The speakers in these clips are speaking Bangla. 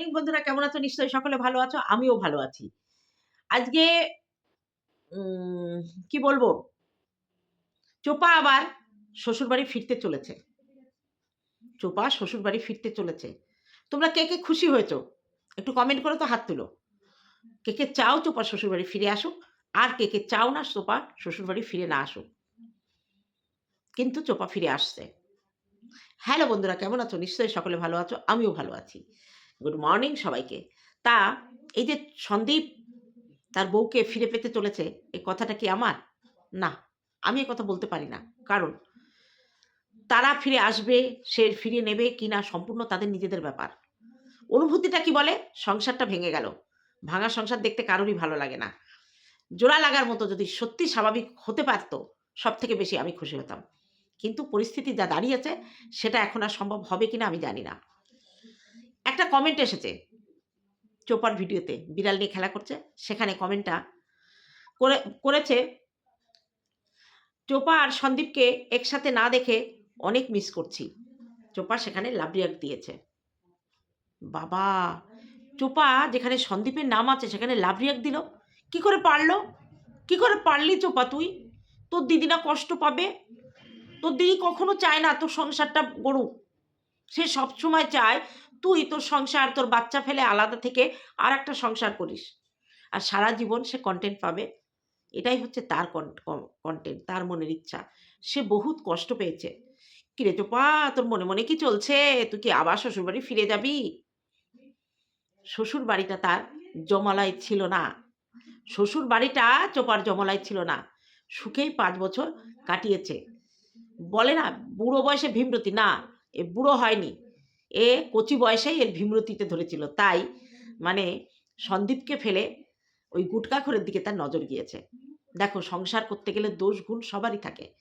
এই বন্ধুরা, কেমন আছো? নিশ্চয়ই সকলে ভালো আছো, আমিও ভালো আছি। আজকে কি বলব? চোপা আবার শ্বশুরবাড়ি ফিরতে চলেছে। চোপা শ্বশুরবাড়ি ফিরতে চলেছে। তোমরা কে কে খুশি হয়েছো? একটু কমেন্ট করো তো, হাত তুলো। কে কে চাও চোপা শ্বশুরবাড়ি ফিরে আসুক, আর কে কে চাও না চোপা শ্বশুরবাড়ি ফিরে না আসুক। কিন্তু চোপা ফিরে আসছে। হ্যালো বন্ধুরা, কেমন আছো? নিশ্চয়ই সকলে ভালো আছো, আমিও ভালো আছি। গুড মর্নিং সবাইকে। তা এই যে সন্দীপ তার বউকে ফিরে পেতে চলেছে, এই কথাটা কি আমার? না, আমি কথা বলতে পারি না। কারণ তারা ফিরে আসবে, সে ফিরে নেবে কি না সম্পূর্ণ তাদের নিজেদের ব্যাপার। অনুভূতিটা কি বলে? সংসারটা ভেঙে গেল। ভাঙা সংসার দেখতে কারোরই ভালো লাগে না। জোড়া লাগার মতো যদি সত্যি স্বাভাবিক হতে পারতো সব থেকে বেশি আমি খুশি হতাম। কিন্তু পরিস্থিতি যা দাঁড়িয়েছে, সেটা এখন আর সম্ভব হবে কিনা আমি জানি না। একটা কমেন্ট এসেছে চোপার ভিডিওতে বিড়াল নিয়ে খেলা করছে, সেখানে কমেন্টটা করে, করেছে, চোপা আর সন্দীপকে একসাথে না দেখে অনেক মিস করছি। চোপা সেখানে লাভ রিয়াক্ট দিয়েছে। বাবা, চোপা যেখানে সন্দীপের নাম আছে সেখানে লাভ রিয়াক্ট দিল। কি করে পারল? কি করে পারলি চোপা তুই? তোর দিদি না কষ্ট পাবে? তোর দিদি কখনো চায় না তোর সংসারটা গড়ুক। সে সবসময় চায় তুই তোর সংসার, তোর বাচ্চা ফেলে আলাদা থেকে আর একটা সংসার করিস। আর সারা জীবন সে কন্টেন্ট পাবে। এটাই হচ্ছে তার কন্টেন্ট তার মনের ইচ্ছা। সে বহুত কষ্ট পেয়েছে। কিরে চোপা, তোর মনে মনে কি চলছে? তুই কি আবার শ্বশুরবাড়ি ফিরে যাবি? শ্বশুর বাড়িটা তার জমালায় ছিল না। শ্বশুর বাড়িটা চোপার জমালায় ছিল না। সুখেই পাঁচ বছর কাটিয়েছে। বলে না, বুড়ো বয়সে ভীমরতি, না, এ বুড়ো হয়নি। এ কচি বয়সেই এর ভীমরতিতে ধরেছিল। তাই মানে সন্দীপকে ফেলে ওই গুটকাখরের দিকে তার নজর গিয়েছে। দেখো, সংসার করতে গেলে দোষ গুণ সবারই থাকে।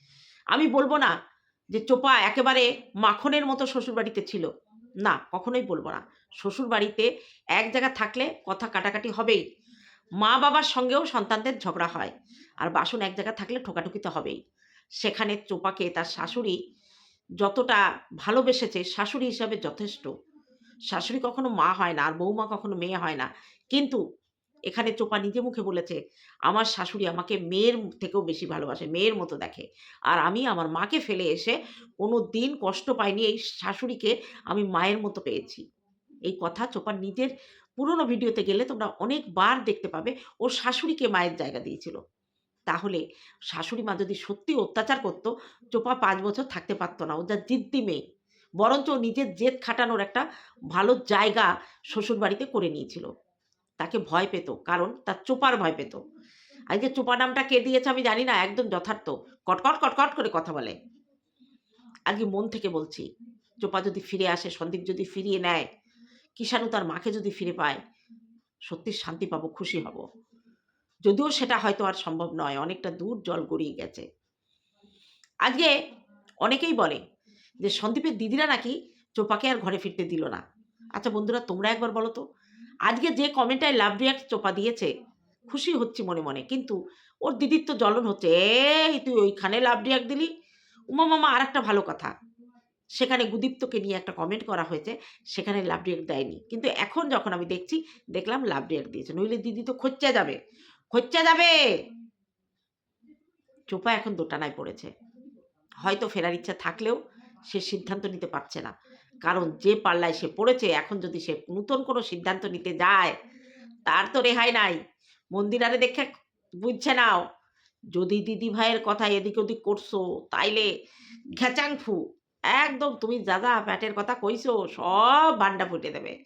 আমি বলব না যে চোপা একেবারে মাখনের মতো শ্বশুরবাড়িতে ছিল। না, কখনোই বলব না। শ্বশুরবাড়িতে এক জায়গা থাকলে কথা কাটাকাটি হবেই। মা বাবার সঙ্গেও সন্তানদের ঝগড়া হয়। আর বাসন এক জায়গা থাকলে ঠোকাঠুকিতে হবেই। সেখানে চোপাকে তার শাশুড়ি যতটা ভালোবেসেছে শাশুড়ি হিসাবে যথেষ্ট। শাশুড়ি কখনো মা হয় না, আর বৌমা কখনো মেয়ে হয় না। কিন্তু এখানে চোপা নিজে মুখে বলেছে, আমার শাশুড়ি আমাকে মেয়ের থেকেও বেশি ভালোবাসে, মেয়ের মতো দেখে। আর আমি আমার মাকে ফেলে এসে কোনো দিন কষ্ট পাইনি, এই শাশুড়িকে আমি মায়ের মতো পেয়েছি। এই কথা চোপার নিজের পুরনো ভিডিওতে গেলে তোমরা অনেকবার দেখতে পাবে, ও শাশুড়িকে মায়ের জায়গা দিয়েছিল। তাহলে শাশুড়ি মা যদি সত্যি অত্যাচার করতো, চোপা পাঁচ বছর থাকতে পারতো না। ও যা জিদ্দি মেয়ে। বরঞ্চ নিজের জেদ খাটানোর একটা ভালো জায়গা শ্বশুর বাড়িতে করে নিয়েছিল। তাকে ভয় পেত, কারণ তার চোপার ভয় পেত। আজকে চোপা নামটা কে দিয়েছে আমি জানি না, একদম যথার্থ। কটকট কটকট করে কথা বলে। আজকে মন থেকে বলছি, চোপা যদি ফিরে আসে, সন্দীপ যদি ফিরিয়ে নেয়, কিষাণু তার মাকে যদি ফিরে পায় সত্যি শান্তি পাবো, খুশি হব। যদিও সেটা হয়তো আর সম্ভব নয়, অনেকটা দূর জল গড়িয়ে গেছে। আজকে অনেকেই বলে যে, সন্দীপের দিদিরা নাকি চোপাকে আর ঘরে ফিরতে দিল না। আচ্ছা বন্ধুরা, তোমরা একবার বলো তো, আজকে যে কমেন্টায় লাভ রিয়াক্ট চোপা দিয়েছে, খুশি হচ্ছি মনে মনে, কিন্তু ওর দিদির তো জ্বলন হচ্ছে, এই, তুই ওইখানে লাভ রিয়াক্ট দিলি? উমা মামা আর একটা ভালো কথা, সেখানে গুদীপ্তকে নিয়ে একটা কমেন্ট করা হয়েছে, সেখানে লাভ রিয়াক্ট দেয়নি। কিন্তু এখন যখন আমি দেখছি, দেখলাম লাভ রিয়াক্ট দিয়েছে, নইলে দিদি তো খোঁজা যাবে। খোঁজা যাবে। চোপা এখন দোটানায় পড়েছে। হয়তো ফেরার ইচ্ছা থাকলেও সে সিদ্ধান্ত নিতে পারছে না। কারণ যে পাল্লায় সে পড়েছে, এখন যদি সে নতুন কোনো সিদ্ধান্ত নিতে যায়, তার তো রেহাই নাই। মন্দিরারে দেখে বুঝছে নাও। যদি দিদি ভাইয়ের কথা এদিক ওদিক করছ, তাইলে ঘ্যাচাংফু। একদম তুমি যা প্যাটের কথা কইছো, সব বান্ডা ফুটে দেবে।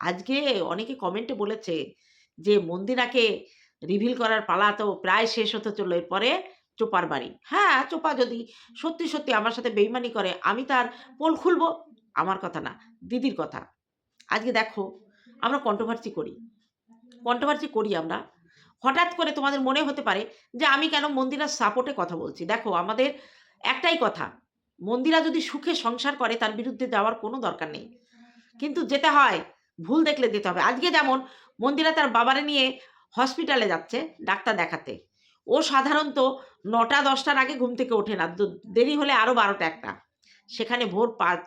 আজকে অনেকে কমেন্টে বলেছে যে মন্দিরাকে রিভিল করার পালা তো প্রায় শেষ হতে চলল এরপরে চোপার বাড়ি। হ্যাঁ চোপা যদি সত্যি সত্যি আমার সাথে বেইমানি করে, আমি তার পোল খুলবো? আমার কথা না, দিদির কথা। আজকে দেখো, আমরা কন্ট্রোভার্সি করি। কন্ট্রোভার্সি করি আমরা। হঠাৎ করে তোমাদের মনে হতে পারে যে আমি কেন মন্দিরার সাপোর্টে কথা বলছি। দেখো, আমাদের একটাই কথা, মন্দিরা যদি সুখে সংসার করে, তার বিরুদ্ধে যাওয়ার কোনো দরকার নেই। কিন্তু যেতে হয়, ভুল দেখলে যেতে হবে। আজকে যেমন মন্দিরা তার বাবারে নিয়ে হসপিটালে যাচ্ছে ডাক্তার দেখাতে। ও সাধারণত নটা, দশটার আগে ঘুম থেকে ওঠে না। দেরি হলে আরও বারোটা একটা। সেখানে ভোর পাঁচ,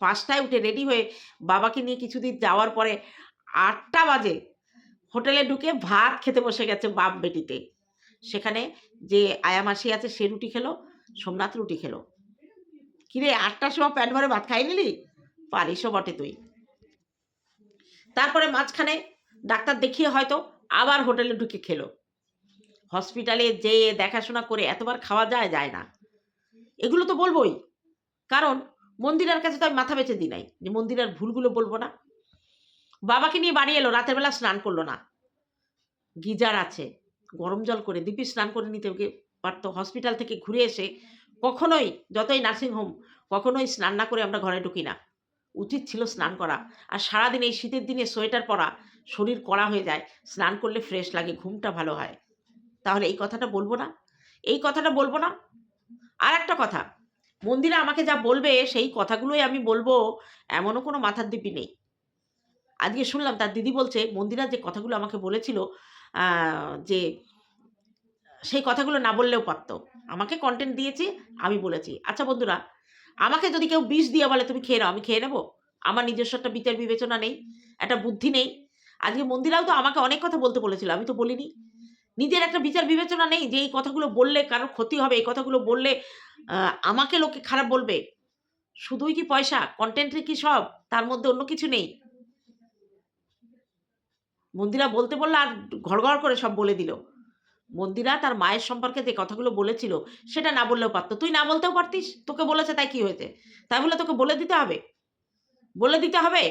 পাঁচটায় উঠে রেডি হয়ে বাবাকে নিয়ে কিছুদিন যাওয়ার পরে আটটা বাজে হোটেলে ঢুকে ভাত খেতে বসে গেছে বাপ বেটিতে। সেখানে যে আয়া মাসি আছে সে রুটি খেলো, সোমনাথ রুটি খেলো। কিরে, আটটার সময় প্যান্ট ভরে ভাত খাই নিলি? পারিসও বটে তুই। তারপরে মাঝখানে ডাক্তার দেখিয়ে হয়তো আবার হোটেলে ঢুকে খেলো। হসপিটালে যেয়ে দেখাশোনা করে এতবার খাওয়া যায় যায় না। এগুলো তো বলবোই। কারণ মন্দিরের কাছে তো আমি মাথা বেঁচে দিই নাই যে মন্দিরের ভুলগুলো বলব না। বাবাকে নিয়ে বাড়ি এলো, রাতের বেলা স্নান করল না। গিজার আছে, গরম জল করে দিব্যি স্নান করে নিতে পারতো। হসপিটাল থেকে ঘুরে এসে কখনোই, যতই নার্সিংহোম কখনোই স্নান না করে আমরা ঘরে ঢুকি না। উচিত ছিল স্নান করা। আর সারাদিন এই শীতের দিনে সোয়েটার পরা শরীর কড়া হয়ে যায়, স্নান করলে ফ্রেশ লাগে, ঘুমটা ভালো হয়। তাহলে এই কথাটা বলব না। এই কথাটা বলব না। আর একটা কথা, মন্দিরে আমাকে যা বলবে সেই কথাগুলোই আমি বলব, এমনও কোনো মাথার দিপি নেই। আজকে শুনলাম, তার দিদি বলছে মন্দিরা যে কথাগুলো আমাকে বলেছিল যে সেই কথাগুলো না বললেও পারতো। আমাকে কন্টেন্ট দিয়েছি, আমি বলেছি। আচ্ছা বন্ধুরা, আমাকে যদি কেউ বিষ দিয়ে বলে, তুমি খেয়ে নাও, আমি খেয়ে নেব? আমার নিজস্ব একটা বিচার বিবেচনা নেই, একটা বুদ্ধি নেই। আজকে মন্দিরাও তো আমাকে অনেক কথা বলতে বলেছিল, আমি তো বলিনি। নিজের একটা বিচার বিবেচনা নেই যে এই কথাগুলো বললে কারোর ক্ষতি হবে, এই কথাগুলো বললে আমাকে লোকে খারাপ বলবে। শুধুই কি পয়সা? কন্টেন্টে কি সব? তার মধ্যে অন্য কিছু নেই। মন্দিরা বলতে বললে আর ঘড় ঘড় করে সব বলে দিল। মন্দিরা তার মায়ের সম্পর্কে যে কথাগুলো বলেছিল, সেটা না বললেও পারতো। তুই না বলতেও পারতিস? তোকে বলেছে তাই কি হয়েছে? তাই বলে তোকে বলে দিতে হবে। বলে দিতে হবে?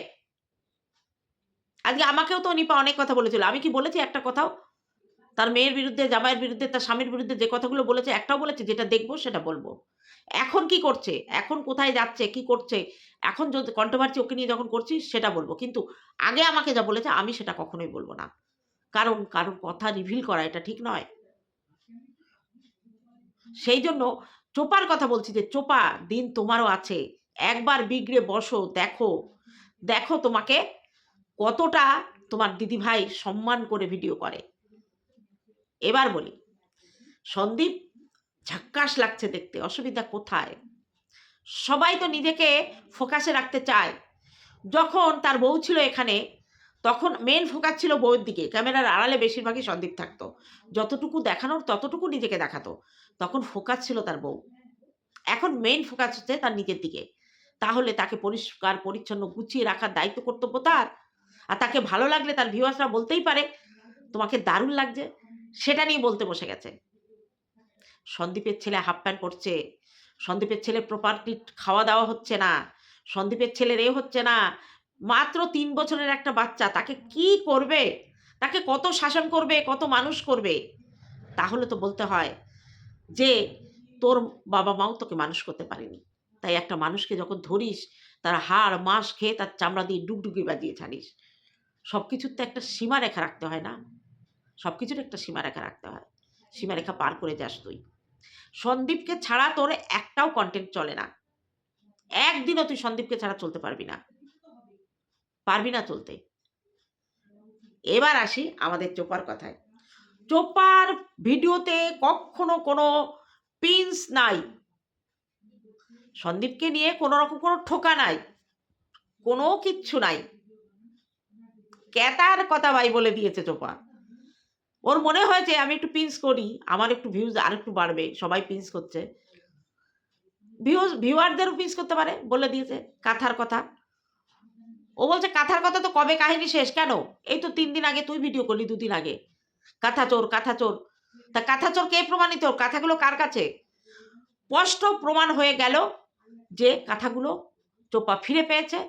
আজকে আমাকেও তো নিপা অনেক কথা বলেছিল। আমি কি বলেছি একটা কথাও? তার মেয়ের বিরুদ্ধে, জামাইয়ের বিরুদ্ধে, তার স্বামীর বিরুদ্ধে যে কথাগুলো বলেছে, একটাও বলেছে, যেটা দেখব সেটা বলব। এখন কি করছে? এখন কোথায় যাচ্ছে? কি করছে? এখন যদি কন্ট্রোভার্সি ওকে নিয়ে যখন করছি, সেটা বলব। কিন্তু আগে আমাকে যা বলেছে, আমি সেটা কখনোই বলব না। কারণ, কারোর কথা রিভিল করা এটা ঠিক নয়। সেই জন্য চোপার কথা বলছি যে, চোপা, দিন তোমারও আছে। একবার বিগড়ে বসো, দেখো। দেখো তোমাকে কতটা তোমার দিদিভাই সম্মান করে ভিডিও করে। এবার বলি, সন্দীপ ঝাক্কাস লাগছে দেখতে, অসুবিধা কোথায়? সবাই তো নিজেকে ফোকাসে রাখতে চায়। যখন তার বউ ছিল এখানে, তখন মেন ফোকাস ছিল বউয়ের দিকে, ক্যামেরার আড়ালে বেশিরভাগই সন্দীপ থাকতো। যতটুকু দেখানোর ততটুকু নিজেকে দেখাতো, তখন ফোকাস ছিল তার বউ। এখন মেন ফোকাস হচ্ছে তার নিজের দিকে। তাহলে তাকে পরিষ্কার, পরিচ্ছন্ন, গুছিয়ে রাখার দায়িত্ব, কর্তব্য তার? আর তাকে ভালো লাগলে তার ভিউয়ার্সরা বলতেই পারে, তোমাকে দারুণ লাগছে। সেটা নিয়ে বলতে বসে গেছে। সন্দীপের ছেলে হাফ প্যান্ট পরছে, সন্দীপের ছেলে প্রপার্টি খাওয়া দাওয়া হচ্ছে না, সন্দীপের ছেলের এ হচ্ছে না। মাত্র তিন বছরের একটা বাচ্চা, তাকে কি করবে? তাকে কত শাসন করবে? কত মানুষ করবে? তাহলে তো বলতে হয় যে, তোর বাবা মাও তোকে মানুষ করতে পারেনি। তাই একটা মানুষকে যখন ধরিস, তার হাড়, মাস খেয়ে তার চামড়া দিয়ে ডুগডুগি বাজিয়ে ছাড়িস। সব কিছুর তো একটা সীমারেখা রাখতে হয় না। সব কিছুর একটা সীমারেখা রাখতে হয়। সীমারেখা পার করে যাস তুই। সন্দীপকে ছাড়া তোর একটাও কন্টেন্ট চলে না। একদিনও তুই সন্দীপকে ছাড়া চলতে পারবি না। পারবি না চলতে। এবার আসি আমাদের চোপার কথায়। চোপার ভিডিওতে কখনো কোনো পিন্স নাই। সন্দীপকে নিয়ে কোনো রকম কোনো ঠোকা নাই। কোনো কিচ্ছু নাই। ক্যাতার কথা ভাই বলে দিয়েছে চোপা ওর মনে হয়েছে আমি একটু পিন্স করি, আমার একটু ভিউজ আর একটু বাড়বে, সবাই পিন্স করছে। ভিউজ ভিউয়ারদেরও পিন্স করতে পারে, বলে দিয়েছে কাথার কথা। ও বলছে, কাথার কথা তো কবে কাহিনী শেষ কেন? এই তো তিন দিন আগে তুই ভিডিও করলি দুদিন আগে। কাঁথা চোর কাঁথা চোর। তা কাঁথা চোর কে প্রমাণিত? কাঁথাগুলো কার কাছে? স্পষ্ট প্রমাণ হয়ে গেল যে কাঁথাগুলো চোপা ফিরে পেয়েছে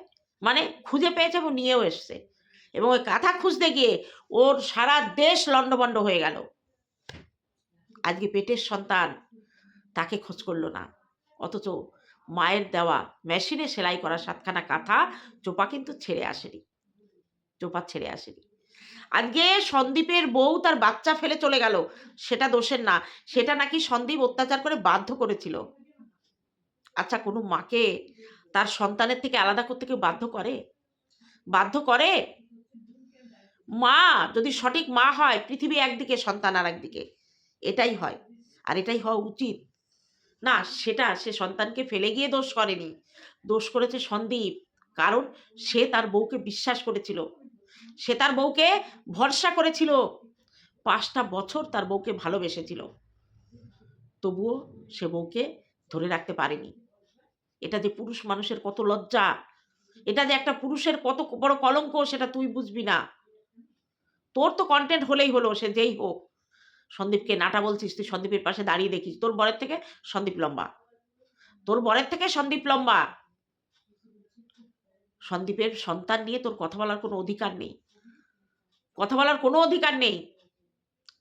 মানে খুঁজে পেয়েছে এবং নিয়েও এসছে। এবং ওই কাঁথা খুঁজতে গিয়ে ওর সারা দেশ লণ্ডভণ্ড হয়ে গেল। আজকে পেটের সন্তান তাকে খোঁজ করল না। অথচ মায়ের দেওয়া মেশিনে সেলাই করা সাতখানা কাঁথা চোপা কিন্তু ছেড়ে আসেনি। চোপা ছেড়ে আসেনি। আজকে সন্দীপের বউ তার বাচ্চা ফেলে চলে গেল। সেটা দোষের না। সেটা নাকি সন্দীপ অত্যাচার করে বাধ্য করেছিল। আচ্ছা কোনো মাকে তার সন্তানের থেকে আলাদা করতে কেউ বাধ্য করে? বাধ্য করে? মা, যদি সঠিক মা হয়, পৃথিবী একদিকে, সন্তান আর একদিকে এটাই হয়। আর এটাই হওয়া উচিত। না, সেটা সে সন্তানকে ফেলে গিয়ে দোষ করেনি। দোষ করেছে সন্দীপ। কারণ সে তার বউকে বিশ্বাস করেছিল। সে তার বউকে ভরসা করেছিল। পাঁচটা বছর তার বউকে ভালোবেসেছিল। তবুও সে বউকে ধরে রাখতে পারেনি। এটা যে পুরুষ মানুষের কত লজ্জা। এটা যে একটা পুরুষের কত বড় কলঙ্ক, সেটা তুই বুঝবি না। তোর তো কন্টেন্ট হলেই হলো, সে যেই হোক। সন্দীপকে নাটা বলছিস, তুই সন্দীপের পাশে দাঁড়িয়ে দেখিস। তোর বরের থেকে সন্দীপ লম্বা। তোর বরের থেকে সন্দীপ লম্বা। সন্দীপের সন্তান নিয়ে তোর কথা বলার কোনো অধিকার নেই। কথা বলার কোনো অধিকার নেই।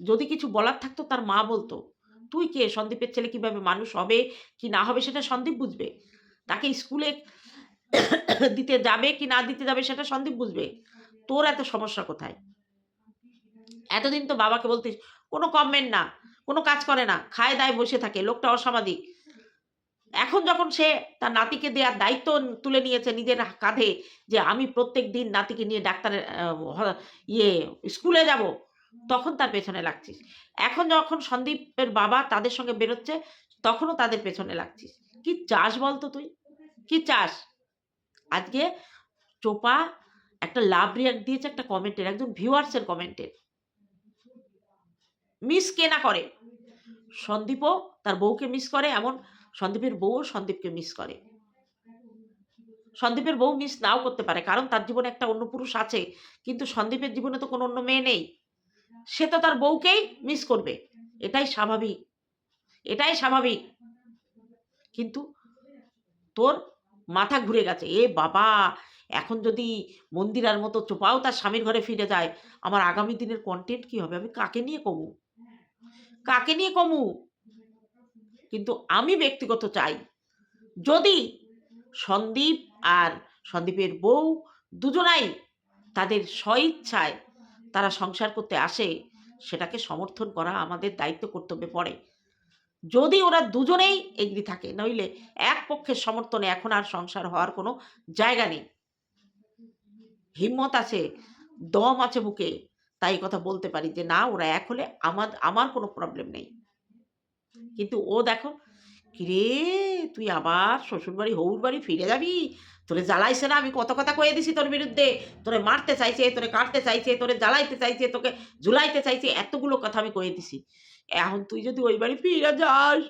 যদি কিছু বলার থাকতো তার মা বলতো, তুই কে? সন্দীপের ছেলে কীভাবে মানুষ হবে? কি না হবে সেটা সন্দীপ বুঝবে। তাকে স্কুলে দিতে যাবে কি না দিতে যাবে সেটা সন্দীপ বুঝবে। তোর এত সমস্যা কোথায়? এতদিন তো বাবাকে বলতিস, কোনো কমেন্ট না, কোনো কাজ করে না, খায় দায় বসে থাকে, লোকটা অসামাজিক। এখন যখন সে তার নাতিকে দেওয়ার দায়িত্ব তুলে নিয়েছে নিজের কাঁধে, যে আমি প্রত্যেক দিন নাতিকে নিয়ে ডাক্তারের ইয়ে স্কুলে যাব, তখন তার পেছনে লাগছিস। এখন যখন সন্দীপের বাবা তাদের সঙ্গে বেরোচ্ছে, তখনও তাদের পেছনে লাগছিস। কি চাস বলতো তুই? কি চাস? আজকে চোপা একটা লাভ রিয়াক্ট দিয়েছে একটা কমেন্টের একজন ভিউয়ার্সের কমেন্টের মিস কে না করে? সন্দীপও তার বউকে মিস করে, এমন সন্দীপের বউও সন্দীপকে মিস করে। সন্দীপের বউ মিস নাও করতে পারে, কারণ তার জীবনে একটা অন্য পুরুষ আছে, কিন্তু সন্দীপের জীবনে তো কোনো অন্য মেয়ে নেই। সে তো তার বউকেই মিস করবে। এটাই স্বাভাবিক। এটাই স্বাভাবিক। কিন্তু তোর মাথা ঘুরে গেছে। এ বাবা, এখন যদি মন্দিরার মতো চোপাও তার স্বামীর ঘরে ফিরে যায়, আমার আগামী দিনের কন্টেন্ট কি হবে? আমি কাকে নিয়ে কমু? কাকে নিয়ে কমু? কিন্তু আমি ব্যক্তিগত চাই। যদি সন্দীপ আর সন্দীপের বউ দুজনাই তাদের স্বইচ্ছায় তারা সংসার করতে আসে, সেটাকে সমর্থন করা আমাদের দায়িত্ব কর্তব্যে পড়ে। যদি ওরা দুজনেই এগ্রি থাকে, নইলে এক পক্ষের সমর্থনে এখন আর সংসার হওয়ার কোনো জায়গা নেই। হিম্মত আছে, দম আছে বুকে তাই কথা বলতে পারি যে, না, ওরা এক হলে আমার আমার কোনো প্রবলেম নেই। কিন্তু ও দেখো, কিরে, তুই আবার শ্বশুরবাড়ি হৌর বাড়ি ফিরে যাবি? তোরে জ্বালাইছে না, আমি কত কথা কয়ে দিছি তোর বিরুদ্ধে? তোরে মারতে চাইছে, তোরে কাটতে চাইছে, তোরে জ্বালাইতে চাইছে, তোকে ঝুলাইতে চাইছে, এতগুলো কথা আমি কয়ে দিছি। এখন তুই যদি ওই বাড়ি ফিরে যাস,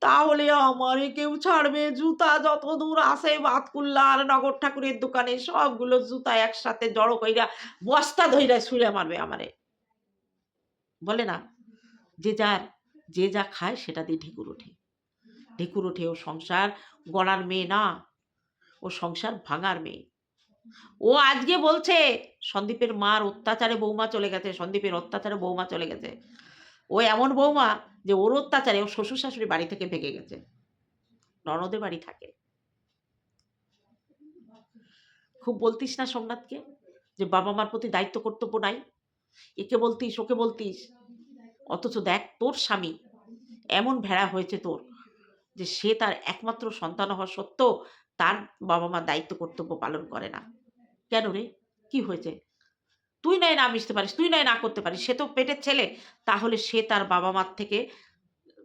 তাহলে আমারে কেউ ছাড়বে। জুতা যত দূর আসে বাতকুল্লা আর নগর ঠাকুরের দোকানে, সবগুলো জুতা একসাথে জড়ো কইরা, বস্তা ধইরা ছুঁড়ে মারবে আমারে। বলে না? যে যার, যে যা খায়, সেটা দিয়ে ঢেকুর ওঠে। ঢেকুর ওঠে ও সংসার গড়ার মেয়ে না, ও সংসার ভাঙার মেয়ে। ও আজকে বলছে, সন্দীপের মার অত্যাচারে বৌমা চলে গেছে, সন্দীপের অত্যাচারে বৌমা চলে গেছে। ও এমন বৌমা যে ওর অত্যাচারে ও শ্বশুর শাশুড়ি বাড়ি থেকে ভেঙে গেছে। ননদে বাড়ি থাকে। খুব বলতিস না সোমনাথকে যে বাবা মার প্রতি দায়িত্ব কর্তব্য নাই? একে বলতিস, ওকে বলতিস। অথচ দেখ তোর স্বামী এমন ভেড়া হয়েছে তোর যে সে তার একমাত্র সন্তান হওয়া সত্ত্বেও তার বাবা মার দায়িত্ব কর্তব্য পালন করে না। কেন রে? কি হয়েছে? তুই নয় না মিশতে পারিস, তুই নয় না করতে পারিস, সে তো পেটের ছেলে, তাহলে সে তার বাবা মার থেকে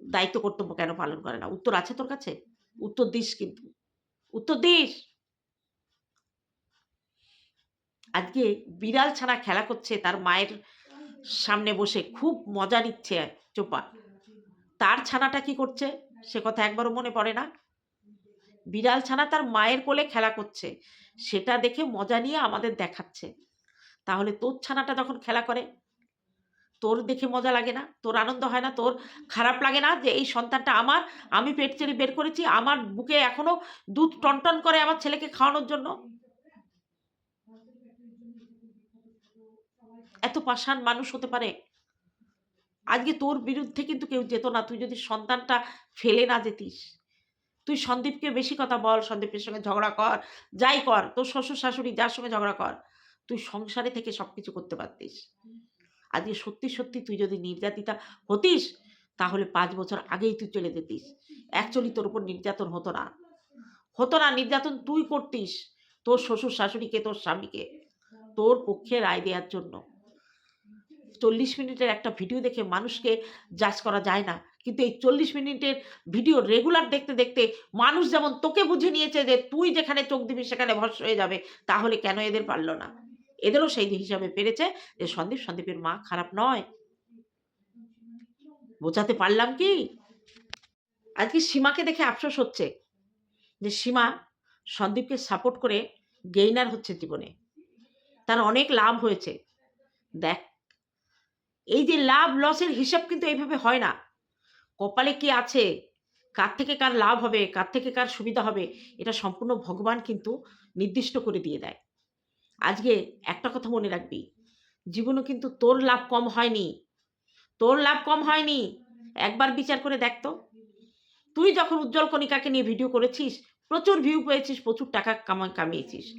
দায়িত্ব কর্তব্য কেন পালন করে না? উত্তর আছে তোর কাছে? উত্তর দিস কিন্তু। উত্তর দিস! আজকে বিড়াল ছানা খেলা করছে, তার মায়ের সামনে বসে খুব মজা নিচ্ছে চোপা। তার ছানাটা কি করছে? সে কথা একবারও মনে পড়ে না। বিড়াল ছানা তার মায়ের কোলে খেলা করছে, সেটা দেখে মজা নিয়ে আমাদের দেখাচ্ছে। তাহলে তোর ছানাটা যখন খেলা করে, তোর দেখে মজা লাগে না, তোর আনন্দ হয় না, তোর খারাপ লাগে না যে এই সন্তানটা আমার, আমি পেট চেড়ে বের করেছি, আমার বুকে এখনও দুধ টনটন করে আমার ছেলেকে খাওয়ানোর জন্য? এত পাষাণ মানুষ হতে পারে। আজকে তোর বিরুদ্ধে কিন্তু কেউ যেত না। তুই যদি সন্তানটা ফেলে না যেতিস, তুই সন্দীপকে বেশি কথা বল, সন্দীপের সঙ্গে ঝগড়া কর, যাই কর, তোর শ্বশুর শাশুড়ি যার সঙ্গে ঝগড়া কর। তুই সংসারে থেকে সব কিছু করতে পারতিস। আজকে সত্যি সত্যি তুই যদি নির্যাতিতা হতিস তাহলে পাঁচ বছর আগেই তুই চলে যেতিস। অ্যাকচুয়ালি তোর উপর নির্যাতন হতো না। হতো না নির্যাতন তুই করতিস। তোর শ্বশুর শাশুড়িকে তোর স্বামীকে। তোর পক্ষে রায় দেওয়ার জন্য। চল্লিশ মিনিটের একটা ভিডিও দেখে মানুষকে জাজ করা যায় না। কিন্তু এই চল্লিশ মিনিটের ভিডিও রেগুলার দেখতে দেখতে মানুষ যেমন তোকে বুঝে নিয়েছে যে তুই যেখানে চোখ দিবি সেখানে ভস্য হয়ে যাবে তাহলে কেন এদের পারল না? এদেরও সেই হিসাবে পেরেছে যে সন্দীপ, সন্দীপের মা খারাপ নয়। বোঝাতে পারলাম কি? আজকে সীমাকে দেখে আফসোস হচ্ছে যে সীমা সন্দীপকে সাপোর্ট করে গেইনার হচ্ছে জীবনে। তার অনেক লাভ হয়েছে। দেখ, এই যে লাভ লসের হিসাব কিন্তু এইভাবে হয় না। কপালে কি আছে? কার থেকে কার লাভ হবে? কার থেকে কার সুবিধা হবে? এটা সম্পূর্ণ ভগবান কিন্তু নির্দিষ্ট করে দিয়ে দেয়। আজকে একটা কথা মনে রাখবি। জীবনে কিন্তু তোর লাভ কম হয়নি। তোর লাভ কম হয়নি। একবার বিচার করে দেখ তো। তুই যখন উজ্জ্বল কণিকাকে নিয়ে ভিডিও করেছিস, প্রচুর ভিউ পেয়েছিস, প্রচুর টাকা কামা কামিয়েছিস।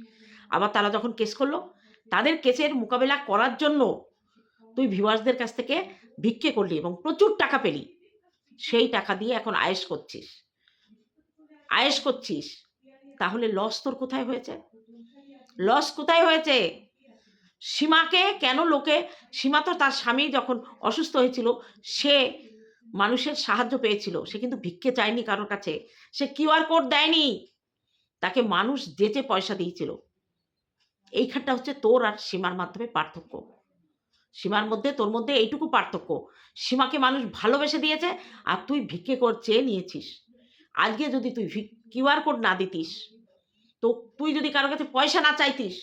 আবার তারা যখন কেস করল, তাদের কেসের মোকাবেলা করার জন্য তুই ভিউয়ার্সদের কাছ থেকে ভিক্ষে করলি এবং প্রচুর টাকা পেলি। সেই টাকা দিয়ে এখন আয়েস করছিস। আয়েস করছিস। তাহলে লস তোর কোথায় হয়েছে? লস কোথায় হয়েছে? সীমাকে? কেন লোকে? সীমা তো তার স্বামী যখন অসুস্থ হয়েছিল, সে মানুষের সাহায্য পেয়েছিল। সে কিন্তু ভিক্ষে চায়নি কারোর কাছে। সে কিউআর কোড দেয়নি। তাকে মানুষ যেচে পয়সা দিয়েছিল। এইখানটা হচ্ছে তোর আর সীমার মাধ্যমে পার্থক্য। সীমার মধ্যে, তোর মধ্যে এইটুকু পার্থক্য। সীমাকে মানুষ ভালোবেসে দিয়েছে আর তুই ভিক্ষে কর চেয়ে নিয়েছিস। আজকে যদি তুই কিউআর কোড না দিতিস তো তুই যদি কারোর কাছে পয়সা না চাইতিস,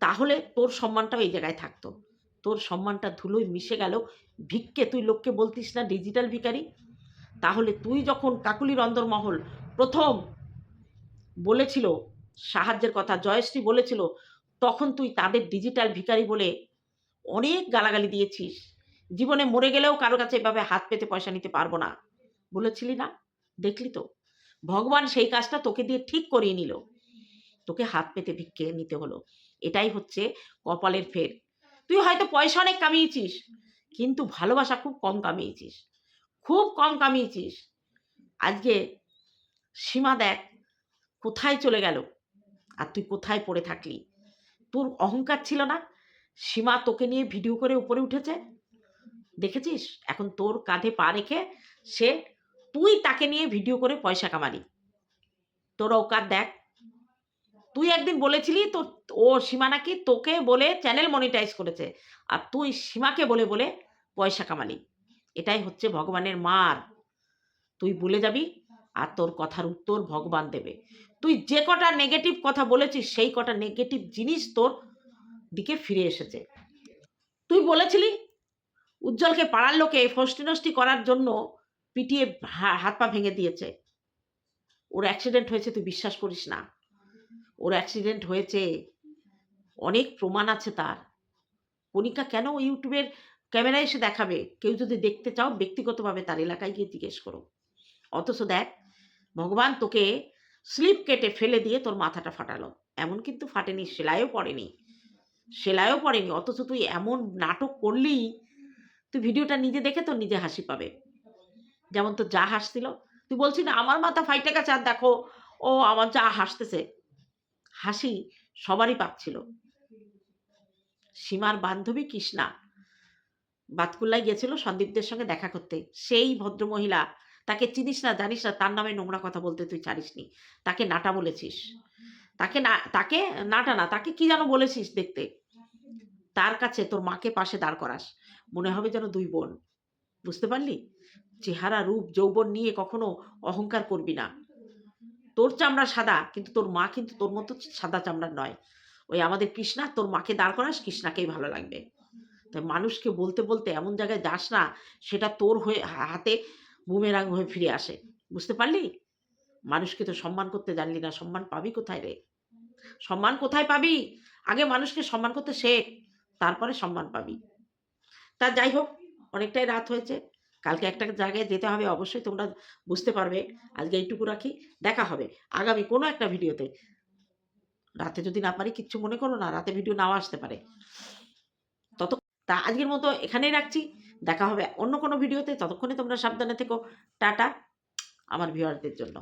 তাহলে তোর সম্মানটাও এই জায়গায় থাকতো। তোর সম্মানটা ধুলোয় মিশে গেল। ভিক্ষে তুই লোককে বলতিস না, ডিজিটাল ভিখারি। তাহলে তুই যখন কাকুলির অন্দরমহল প্রথম বলেছিল, সাহায্যের কথা, জয়শ্রী বলেছিল, তখন তুই তাদের ডিজিটাল ভিখারি বলে অনেক গালাগালি দিয়েছিস। জীবনে মরে গেলেও কারও কাছে এভাবে হাত পেতে পয়সা নিতে পারব না। বলেছিলি না? দেখলি তো? ভগবান সেই কাজটা তোকে দিয়ে ঠিক করিয়ে নিল। তোকে হাত পেতে ভিক্ষে নিতে হলো। এটাই হচ্ছে কপালের ফের। তুই হয়তো পয়সা অনেক কামিয়েছিস, কিন্তু ভালোবাসা খুব কম কামিয়েছিস। খুব কম কামিয়েছিস। আজকে সীমা দেখ, কোথায় চলে গেল আর তুই কোথায় পড়ে থাকলি। তোর অহংকার ছিল না? সীমা তোকে নিয়ে ভিডিও করে উপরে উঠেছে? দেখেছিস? এখন তোর কাঁধে পা রেখে সে, তুই তাকে নিয়ে ভিডিও করে পয়সা কামালি। তোর অকার দেখ তুই একদিন বলেছিলি তো ও সীমা নাকি তোকে বলে চ্যানেল মনিটাইজ করেছে। আর তুই সীমাকে বলে বলে পয়সা কামালি। এটাই হচ্ছে ভগবানের মার। তুই বলে যাবি আর তোর কথার উত্তর ভগবান দেবে। তুই যে কটা নেগেটিভ কথা বলেছিস, সেই কটা নেগেটিভ জিনিস তোর দিকে ফিরে এসেছে। তুই বলেছিলি, উজ্জ্বলকে পাড়ার লোকে ফষ্টি নষ্টি করার জন্য পিটিয়ে হাত পা ভেঙে দিয়েছে। ওর অ্যাক্সিডেন্ট হয়েছে, তুই বিশ্বাস করিস না। ওর অ্যাক্সিডেন্ট হয়েছে। অনেক প্রমাণ আছে তার। কণিকা কেন ইউটিউবের ক্যামেরায় এসে দেখাবে? কেউ যদি দেখতে চাও, ব্যক্তিগতভাবে তার এলাকায় গিয়ে জিজ্ঞেস করো। অথচ দেখ, ভগবান তোকে স্লিপ কেটে ফেলে দিয়ে তোর মাথাটা ফাটালো। এমন কিন্তু ফাটেনি, সেলাইও পড়েনি। সেলাইও পড়েনি, অথচ তুই এমন নাটক করলি, তুই ভিডিওটা নিজে দেখে তো নিজে হাসি পাবে। যেমন তো যা হাসছিল। তুই বলছি না, আমার মাথা ফাইটে গেছে, আর দেখো, ও আমার যা হাসতেছে। হাসি সবারই পাচ্ছিল সীমার বান্ধবী কৃষ্ণা বাতকুল্লায় গেছিল সন্দীপদের সঙ্গে দেখা করতে। সেই ভদ্রমহিলা, তাকে চিনিস না, জানিস না, তার নামে নোংরা কথা বলতে তুই ছাড়িসনি তাকে নাটা বলেছিস। তাকে না, তাকে নাটা না, তাকে কি যেন বলেছিস দেখতে। তার কাছে তোর মাকে পাশে দাঁড় করাস। মনে হবে যেন দুই বোন। বুঝতে পারলি? চেহারা, রূপ, যৌবন নিয়ে কখনো অহংকার করবি না। তোর চামড়া সাদা, কিন্তু তোর মা কিন্তু তোর মতো সাদা চামড়া নয়। ওই আমাদের কৃষ্ণা, তোর মাকে দাঁড় করাস, কৃষ্ণাকেই ভালো লাগবে। তাই মানুষকে বলতে বলতে এমন জায়গায় যাস না, সেটা তোর হয়ে হাতে বুমেরাং হয়ে ফিরে আসে। বুঝতে পারলি? মানুষকে তো সম্মান করতে জানলি না, সম্মান পাবি কোথায় রে? সম্মান কোথায় পাবি? আগে মানুষকে সম্মান করতে শেখ, তারপরে সম্মান পাবি। তা যাই হোক, অনেকটাই রাত হয়েছে। কালকে একটা জায়গায় যেতে হবে, অবশ্যই তোমরা বুঝতে পারবে। আজকে এইটুকু রাখি, দেখা হবে আগামী কোনো একটা ভিডিওতে। রাতে যদি না পারি, কিচ্ছু মনে করো না, রাতে ভিডিও নাও আসতে পারে। তত, তা আজকের মতো এখানেই রাখছি। দেখা হবে অন্য কোনো ভিডিওতে। ততক্ষণে তোমরা সাবধানে থেকো। টাটা, আমার ভিউয়ারদের জন্য।